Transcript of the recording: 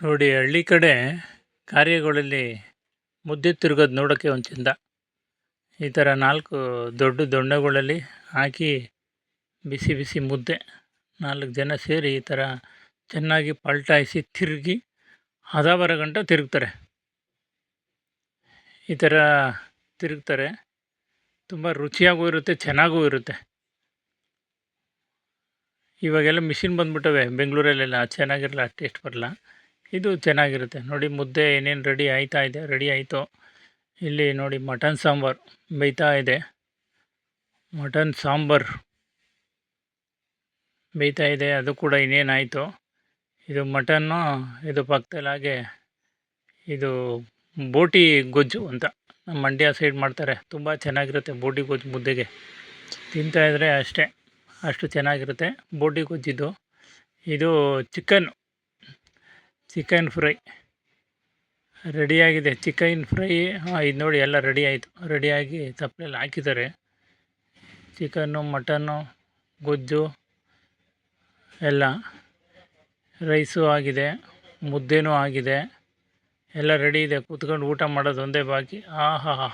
ನೋಡಿ, ಹಳ್ಳಿ ಕಡೆ ಕಾರ್ಯಗಳಲ್ಲಿ ಮುದ್ದೆ ತಿರುಗೋದು ನೋಡೋಕ್ಕೆ ಒಂದು ಚಿಂದ. ಈ ಥರ ನಾಲ್ಕು ದೊಡ್ಡ ದೊಣ್ಣೆಗಳಲ್ಲಿ ಹಾಕಿ ಬಿಸಿ ಬಿಸಿ ಮುದ್ದೆ ನಾಲ್ಕು ಜನ ಸೇರಿ ಈ ಥರ ಚೆನ್ನಾಗಿ ಪಲ್ಟಾಯಿಸಿ ತಿರುಗಿ ಹದ ಗಂಟ ತಿರುಗ್ತಾರೆ. ಈ ಥರ ತಿರುಗ್ತಾರೆ. ತುಂಬ ರುಚಿಯಾಗೂ ಇರುತ್ತೆ, ಚೆನ್ನಾಗೂ ಇರುತ್ತೆ. ಇವಾಗೆಲ್ಲ ಮಿಷಿನ್ ಬಂದ್ಬಿಟ್ಟವೆ, ಬೆಂಗಳೂರಲ್ಲೆಲ್ಲ. ಚೆನ್ನಾಗಿರಲ್ಲ, ಟೇಸ್ಟ್ ಬರಲ್ಲ. ಇದು ಚೆನ್ನಾಗಿರುತ್ತೆ. ನೋಡಿ ಮುದ್ದೆ ಏನೇನು ರೆಡಿ ಆಯ್ತಾ ಇದೆ ರೆಡಿ ಆಯಿತು. ಇಲ್ಲಿ ನೋಡಿ ಮಟನ್ ಸಾಂಬಾರು ಬೇಯ್ತಾ ಇದೆ. ಮಟನ್ ಸಾಂಬಾರು ಬೇಯ್ತಾ ಇದೆ, ಅದು ಕೂಡ ಇನ್ನೇನಾಯಿತು. ಇದು ಮಟನ್ನು ಇದು ಪಕ್ಕದಲ್ಲಿ ಹಾಗೆ ಇದು ಬೋಟಿ ಗೊಜ್ಜು ಅಂತ ನಮ್ಮ ಮಂಡ್ಯ ಸೈಡ್ ಮಾಡ್ತಾರೆ. ತುಂಬ ಚೆನ್ನಾಗಿರುತ್ತೆ ಬೋಟಿ ಗೊಜ್ಜು ಮುದ್ದೆಗೆ. ತಿಂತಾಯಿದ್ರೆ ಅಷ್ಟೇ, ಅಷ್ಟು ಚೆನ್ನಾಗಿರುತ್ತೆ ಬೋಟಿ ಗೊಜ್ಜಿದ್ದು ಇದು ಚಿಕನ್ ಚಿಕನ್ ಫ್ರೈ. ರೆಡಿಯಾಗಿದೆ ಚಿಕನ್ ಫ್ರೈ. ಹಾಂ, ಇದು ನೋಡಿ ಎಲ್ಲ ರೆಡಿ ಆಯಿತು. ರೆಡಿಯಾಗಿ ತಪ್ಪಲೆಲ್ಲ ಹಾಕಿದ್ದಾರೆ. ಚಿಕನ್ನು, ಮಟನ್ನು, ಗೊಜ್ಜು ಎಲ್ಲ ರೈಸು ಆಗಿದೆ, ಮುದ್ದೆನೂ ಆಗಿದೆ. ಎಲ್ಲ ರೆಡಿ ಇದೆ. ಕೂತ್ಕೊಂಡು ಊಟ ಮಾಡೋದು ಒಂದೇ ಬಾಕಿ. ಆಹಾ.